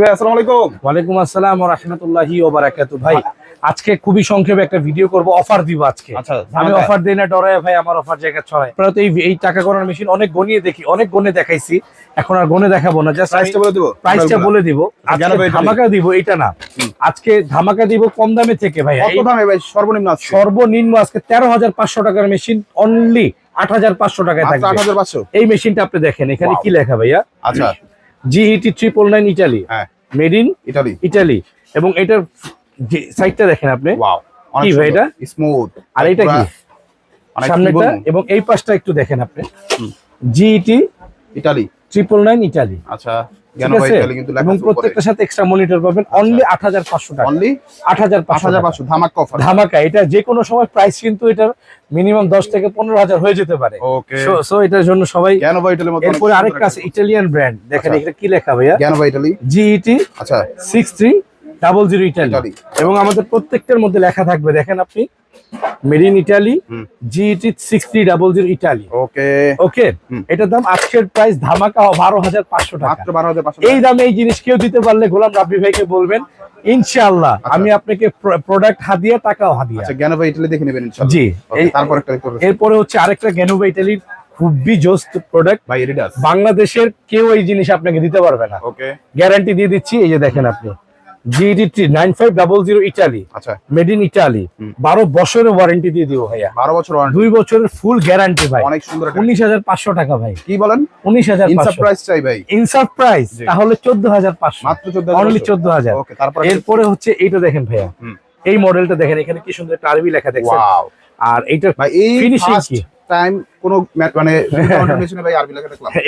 ভাই আসসালামু আলাইকুম। ওয়ালাইকুম আসসালাম রহমতুল্লাহি ভাই আজকে খুবই সংক্ষেপে একটা ভিডিও করব অফার দিব আজকে। আচ্ছা আমি ধামাকা। অফার দিই না ডরায় ভাই আমার অফার জায়গা ছড়ায়। তো এই এই টাকা গণার মেশিন অনেক গনিয়ে দেখি অনেক গনে দেখাইছি। এখন আর গনে দেখাবো না জাস্ট প্রাইসটা বলে দিব প্রাইসটা বলে দিব। আজকে জানাব এটা ধামাকা দিব এটা না। আজকে ধামাকা দিব কম দামে থেকে ভাই। কত দামে ভাই সর্বনিম্ন সর্বনিম্ন আজকে তেরো হাজার পাঁচশো টাকার মেশিন অনলি আট হাজার পাঁচশো টাকায় মাত্র থাকবে। 8500 এই মেশিনটা আপনি দেখেন এখানে কি লেখা ভাইয়া? আচ্ছা। জিইটি ট্রিপল নাইন ইটালি হ্যাঁ। মেড ইন ইটালি ইটালি এবং এটার যে সাইডটা দেখেন আপনি। ওয়াও কি ভাই এটা? স্মুথ আর এটা কি? সামনেটা এবং এই পাশটা একটু দেখেন আপনি। GET Italy triple nine Italy আচ্ছা এবং প্রত্যেকটার সাথে এক্সট্রা মনিটর পাবেন। অনলি আট হাজার পাঁচশো টাকা। অনলি আট হাজার পাঁচশো 8500 ধামাকা অফার ধামাকা। এটা যে কোনো সময় প্রাইস কিন্তু এটার মিনিমাম দশ থেকে পনেরো হাজার হয়ে যেতে পারে। ওকে সো এটার জন্য সবাই এরপরে আরেকটা আছে ইটালিয়ান ব্র্যান্ড দেখেন আচ্ছা। এটা কি লেখা ভাইয়া? জিইটি আচ্ছা। Six three double zero Italy. এবং আমাদের প্রত্যেকটার মধ্যে লেখা থাকবে। দেখেন আপনি। Made in Italy. GET six three double zero Italy okay okay এটার দাম আজকের প্রাইস ধামাকা বারো হাজার পাঁচশো টাকা। মাত্র 12500 এই দামে এই জিনিস কেউ দিতে পারলে গোলাম রাব্বি ভাইকে বলবেন ইনশাআল্লাহ আচ্ছা। আমি আপনাকে প্রোডাক্ট হাদিয়া টাকাও হাদিয়া। আচ্ছা ভাই দেখে নেবেন ইনশাআল্লাহ। জি তারপর একটা এরপরে হচ্ছে আরেকটা গ্যানোভা ইটালির খুবই জোস প্রোডাক্ট বাংলাদেশের কেউ এই জিনিস আপনাকে দিতে পারবে না। ওকে গ্যারান্টি দিয়ে দিচ্ছি এই যে দেখেন আপনি। GD nine five double zero Italy আচ্ছা। মেড ইন ইটালি বারো বছরের ওয়ারেন্টি দিয়ে দিব ভাইয়া। 12 বছর দুই বছরের ফুল গ্যারান্টি ভাই। অনেক সুন্দর উনিশ হাজার পাঁচশো টাকা ভাই। কি বলেন? উনিশ হাজার ইনসাফ প্রাইস চাই ভাই। প্রাইস তাহলে চোদ্দ হাজার পাঁচশো। মাত্র 14000 অনলি চোদ্দ হাজার। এরপরে হচ্ছে এইটা দেখেন ভাইয়া। এই মডেলটা দেখেন এখানে কি সুন্দর একটা আরবি লেখা দেখছেন? আর এইটা কি? টাইম কোন মানে ভাই আরবি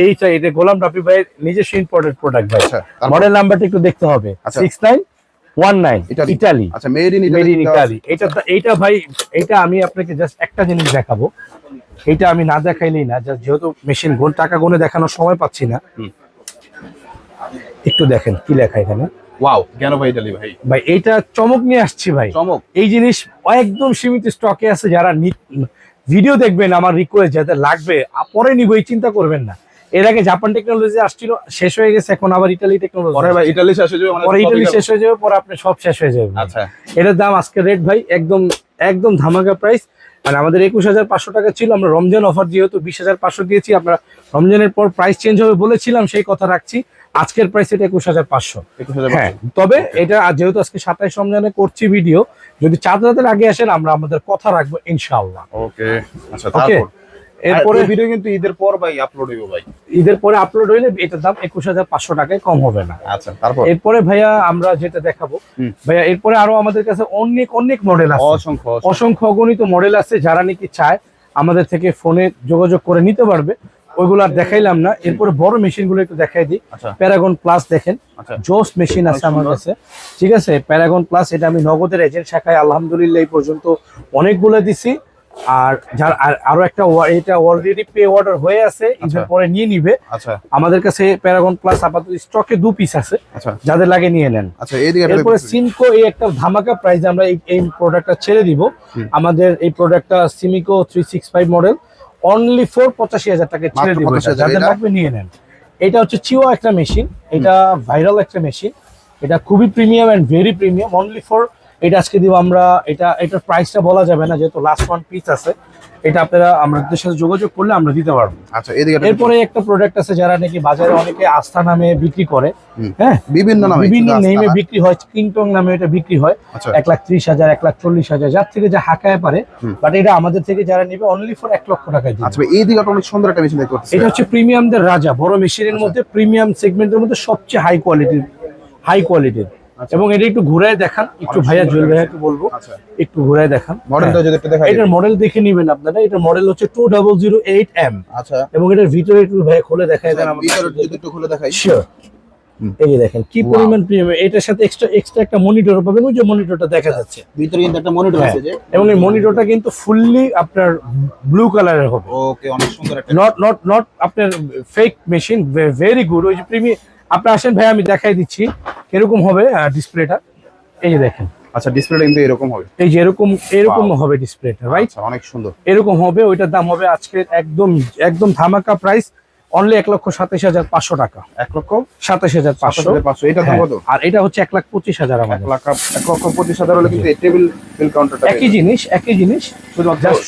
এইটা এটা গোলাম রাফি ভাইয়ের নিজস্ব ইম্পোর্টেড প্রোডাক্ট ভাই। আচ্ছা মডেল নাম্বারটা একটু দেখতে হবে। আচ্ছা। Six nine one nine Italy. Italy আচ্ছা মেড ইন ইতালি ইন এটা এইটা ভাই এটা আমি আপনাকে জাস্ট একটা জিনিস দেখাবো। এটা আমি না দেখাইলেই না just যেহেতু মেশিন গোল টাকা গুনে দেখানোর সময় পাচ্ছি না। একটু দেখেন কি লেখা এখানে। ওয়াও ভাই ইতালি ভাই? ভাই এইটা চমক নিয়ে আসছি ভাই। চমক। এই জিনিস একদম সীমিত স্টকে আছে যারা ভিডিও দেখবেন আমার রিকোয়েস্ট যাতে লাগবে পরে নিব এই চিন্তা করবেন না। এর আগে জাপান টেকনোলজি আসছিল শেষ হয়ে গেছে এখন আবার ইটালি টেকনোলজি পরে ভাই ইতালি শেষ হয়ে যাবে মানে পরে ইটালি শেষ হয়ে যাবে পরে আপনি সব শেষ হয়ে যাবে। আচ্ছা। এটার দাম আজকে রেট ভাই একদম একদম ধামাকা প্রাইস মানে আমাদের একুশ হাজার পাঁচশো টাকা ছিল আমরা রমজান অফার যেহেতু বিশ হাজার পাঁচশো দিয়েছি আমরা রমজানের পর প্রাইস চেঞ্জ হবে বলেছিলাম সেই কথা রাখছি। আজকের প্রাইস এটা একুশ হাজার পাঁচশো। হ্যাঁ তবে এটা যেহেতু আজকে সাতাইশ রমজানে করছি ভিডিও যদি চাঁদ রাতের আগে আসেন আমরা আমাদের কথা রাখব ইনশাআল্লাহ। ওকে আচ্ছা ওকে এরপরে এরপরে ভিডিও কিন্তু ঈদের পর ভাই আপলোড হইব ভাই। ঈদের পরে আপলোড হইলে এটার দাম একুশ হাজার পাঁচশো টাকায় কম হবে না। আচ্ছা তারপর? এরপরে ভাইয়া আমরা যেটা দেখাবো ভাইয়া এরপরে আরও আমাদের কাছে অনেক অনেক মডেল আছে। অসংখ্য অসংখ্য। অসংখ্য অগণিত মডেল আছে যারা নাকি চায় আমাদের থেকে ফোনে যোগাযোগ করে নিতে পারবে। ওইগুলো আর দেখাইলাম না। এরপরে বড় মেশিনগুলো একটু দেখাই দিই। আচ্ছা। প্যারাগন প্লাস দেখেন। আচ্ছা। জোস মেশিন আছে আমার কাছে। ঠিক আছে? প্যারাগন প্লাস এটা আমি নগদের এজেন্ট শাখায় আলহামদুলিল্লাহ এই পর্যন্ত অনেকগুলো দিছি। আর যার আরও একটা এটা অলরেডি পে অর্ডার হয়ে আছে। আচ্ছা। পরে নিয়ে নিবে। আচ্ছা। আমাদের কাছে প্যারাগন প্লাস আপাতত স্টকে দু পিস আছে। আচ্ছা। যাদের লাগে নিয়ে নেন। আচ্ছা এরপরে সিমকো এই একটা ধামাকা প্রাইস আমরা এই এই প্রোডাক্টটা ছেড়ে দিব। আমাদের এই প্রোডাক্টটা সিমিকো three six five model only four পঁচাশি হাজার টাকা ছেড়ে দিব যাদের? লাগবে নিয়ে নেন। এটা হচ্ছে চিও একটা মেশিন এটা ভাইরাল একটা মেশিন এটা খুবই premium and very premium only for এটা আজকে দিব আমরা এটা এটার প্রাইসটা বলা যাবে না যেহেতু লাস্ট ওয়ান পিস আছে এটা আপনারা আমাদের সাথে যোগাযোগ করলে আমরা দিতে পারব। আচ্ছা একটা এরপরে একটা প্রোডাক্ট আছে যারা নাকি বাজারে অনেকে আস্থা নামে বিক্রি করে হ্যাঁ? বিভিন্ন নামে বিভিন্ন নেমে বিক্রি হয় কিংটং নামে এটা বিক্রি হয় আচ্ছা। এক লাখ ত্রিশ হাজার এক লাখ চল্লিশ হাজার যার থেকে যা হাঁকায় পারে বাট এটা আমাদের থেকে যারা নিবে অনলি ফর এক লক্ষ টাকায় দিবে। আচ্ছা এইদিকে একটা অনেক সুন্দর একটা মেশিন এটা হচ্ছে প্রিমিয়ামদের রাজা বড় মেশিনের আচ্ছা। মধ্যে প্রিমিয়াম সেগমেন্টের মধ্যে সবচেয়ে হাই কোয়ালিটির হাই কোয়ালিটির। এবং এটা একটু ঘুরায় দেখান। একটু ভাইয়া সুন্দর জুয়েল একটা ভাইয়াকে বলব আচ্ছা। একটু ঘুরায় দেখান। মডেলটা হ্যাঁ। যদি একটু দেখাই এটার মডেল দেখে নিবেন আপনারা। এটার মডেল হচ্ছে two double zero eight M আচ্ছা। এবং এটার ভিতরে একটু ভাইয়া খুলে দেখায় দেন আমাকে ভিতরে যদি একটু খুলে দেখাই. হুম। এই দেখেন কি পরিমাণ প্রিমিয়াম এটার সাথে এক্সট্রা এক্সট্রা একটা মনিটর পাবেন। ওই যে মনিটরটা দেখা যাচ্ছে। ভিতরে কিন্তু একটা মনিটর হ্যাঁ। আছে যে। এবং এই মনিটরটা কিন্তু ফুললি আপনার ব্লু কালারের হবে। ওকে অনেক সুন্দর একটা নট নট নট আপনার ফেক মেশিন ভেরি গুড ওই যে প্রিমিয়াম আপনি আসেন ভাই আমি দেখাই দিচ্ছি এরকম হবে ডিসপ্লেটা এই যে দেখেন। আচ্ছা ডিসপ্লেটা কিন্তু এরকম হবে। এই যে এরকম এরকম হবে ডিসপ্লেটা রাইট আচ্ছা অনেক সুন্দর। এরকম হবে ওইটার দাম হবে আজকে একদম একদম ধামাকা প্রাইস অনলি এক লক্ষ সাতাশ হাজার পাঁচশো টাকা। এক লক্ষ সাতাশ হাজার পাঁচশো। পাঁচশো। এটার দাম হ্যাঁ, কত আর এটা হচ্ছে এক লাখ পঁচিশ হাজার এক লাখ এক লক্ষ পঁচিশ হাজার হলে কিন্তু টেবিল বিল কাউন্টারটা একই জিনিস একই জিনিস।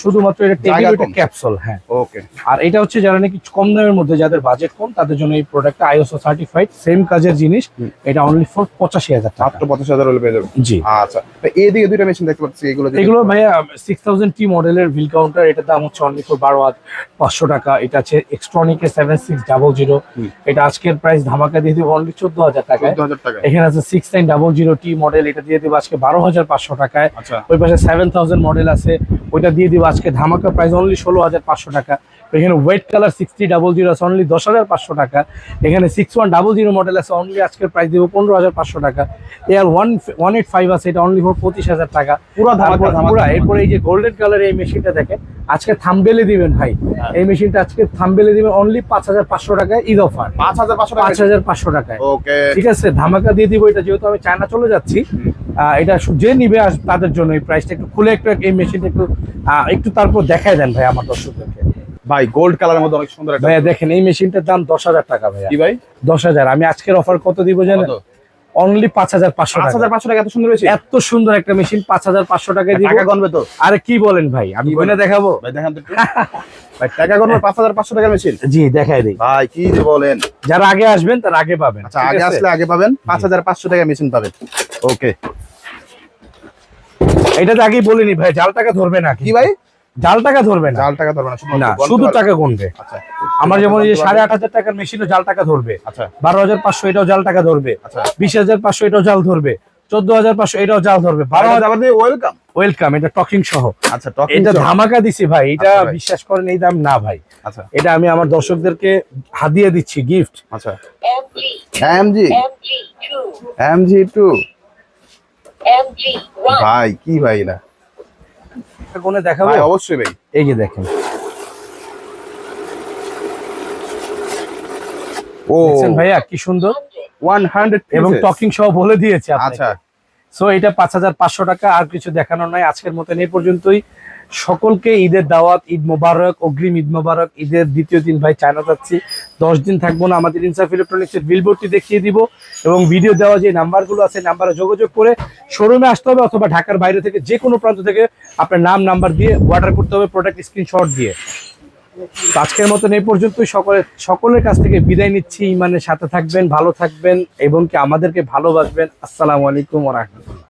শুধুমাত্র এটা টেবিল কম। ক্যাপসুল হ্যাঁ। ওকে আর এটা হচ্ছে যারা নাকি কম দামের মধ্যে যাদের বাজেট কম তাদের জন্য এই প্রোডাক্টটা আইএসও সার্টিফাইড সেম কাজের জিনিস। এটা অনলি ফর পঁচাশি হাজার মাত্র পঁচিশ হাজার হলে পেয়ে যাবে। জি। আচ্ছা। এইদিকে দুইটা মেশিন দেখতে পাচ্ছি এগুলো এগুলো ভাইয়া সিক্স থাউজেন্ড টি মডেলের ভিল কাউন্টার এটার দাম হচ্ছে অনলি ফর বারো হাজার পাঁচশো টাকা। এটা আছে এক্সট্রনিকের সেভেন সিক্স ডাবল জিরো এটা আজকের প্রাইস ধামাকা দিয়ে দিব অনলি চোদ্দ হাজার টাকায়। টাকা এখানে আছে six nine double zero T model এটা দিয়ে দিব আজকে বারো হাজার পাঁচশো টাকায়। আচ্ছা। ওই পাশে সেভেন থাউজেন্ড মডেল আছে ওইটা দিয়ে দিব আজকে ধামাকা প্রাইস অনলি ষোলো হাজার পাঁচশো টাকা। এখানে white colour sixty double zero আছে অনলি দশ হাজার পাঁচশো টাকা। এখানে six one double zero model আছে অনলি আজকের প্রাইস দিব পনেরো হাজার পাঁচশো টাকা। এর ওয়ান ওয়ান এইট ফাইভ আছে এটা অনলি ফোর পঁচিশ হাজার টাকা। পুরো পুরা। এরপরে এই যে গোল্ডেন কালার এই মেশিনটা দেখেন আজকে থামবেলে দিবেন ভাই। এই মেশিনটা আজকে থামবেলে দিবেন অনলি পাঁচ হাজার পাঁচশো টাকায় ঈদ অফার পাঁচ হাজার পাঁচশো পাঁচ হাজার পাঁচশো টাকায়। ওকে। ঠিক আছে ধামাকা দিয়ে দিব এটা যেহেতু আমি চায়না চলে যাচ্ছি। এটা যে নিবে তাদের জন্য এই প্রাইসটা একটু খুলে একটু এই মেশিনটা একটু একটু তারপর দেখায় দেন ভাই আমার দর্শকদেরকে। ভাই গোল্ড কালারের মধ্যে অনেক সুন্দর একটা ভাইয়া দেখেন এই মেশিনটার দাম দশ হাজার টাকা ভাইয়া। কি ভাই? দশ হাজার। আমি আজকের অফার কত দিব জানেন? অনলি পাঁচ হাজার পাঁচশো পাঁচ টাকা হাজার পাঁচশো টাকা এত সুন্দর হয়েছে এত সুন্দর একটা মেশিন পাঁচ হাজার পাঁচশো টাকায় দিব। টাকা গনবে তো। আরে কি বলেন ভাই আমি বইনা দেখাবো। ভাই দেখান তো ভাই টাকা গনবে পাঁচ হাজার পাঁচশো টাকা মেশিন? জি দেখাই দিই। ভাই কি যে বলেন? যারা আগে আসবেন তারা আগে পাবেন। আচ্ছা আগে আসলে আগে পাবেন পাঁচ হাজার পাঁচশো টাকা মেশিন পাবেন। ওকে এটা তো আগেই বলিনি ভাই জাল টাকা ধরবে না কি ভাই? জাল টাকা ধরবে না। জাল টাকা ধরবে না শুধু। টাকা গুনবে। আচ্ছা। আমার যেমন এই সাড়ে আট হাজার টাকার মেশিনও জাল টাকা ধরবে। আচ্ছা। বারো হাজার পাঁচশো এটাও জাল টাকা ধরবে। আচ্ছা। বিশ হাজার পাঁচশো এটাও জাল ধরবে। চোদ্দ হাজার পাঁচশো এটাও জাল ধরবে। বারো হাজার হাজার ওয়েলকাম ওয়েলকাম এটা টকিং সহ। আচ্ছা এটা ধামাকা দিছি ভাই এটা আচ্ছা বিশ্বাস করেন এই দাম না ভাই। আচ্ছা। এটা আমি আমার দর্শকদেরকে হাদিয়ে দিচ্ছি গিফট আচ্ছা। MG, MG MG2, MG two ভাই কি ভাই না কোনে দেখাবো? ভাই অবশ্যই ভাই। এই যে দেখেন। ও। ভাইয়া কি সুন্দর? ওয়ান হান্ড্রেড এবং টকিং সহ বলে দিয়েছে আচ্ছা। সো এটা পাঁচ হাজার পাঁচশো টাকা আর কিছু দেখানোর নাই। আজকের মতন এই পর্যন্তই। সকলকে ঈদের দাওয়াত, ঈদ মোবারক, অগ্রিম ঈদ মোবারক, ঈদের দ্বিতীয় দিন ভাই চায়না যাচ্ছি। দশ দিন থাকব না, আমাদের ইনসাফ ইলেকট্রনিক্সের বিলবোর্ডটি দেখিয়ে দিব এবং ভিডিও দেওয়া যে নাম্বারগুলো আছে নাম্বারে যোগাযোগ করে শোরুমে আসতে হবে অথবা ঢাকার বাইরে থেকে যে কোনো প্রান্ত থেকে আপনার নাম নাম্বার দিয়ে অর্ডার করতে হবে প্রোডাক্ট স্ক্রিনশট দিয়ে। আজকের মতন এই পর্যন্তই। সকলের সকলের কাছ থেকে বিদায় নিচ্ছি। ইমানের সাথে থাকবেন, ভালো থাকবেন এবং কি আমাদেরকে ভালোবাসবেন। আসসালামু আলাইকুম রাহমাতুল্লাহ।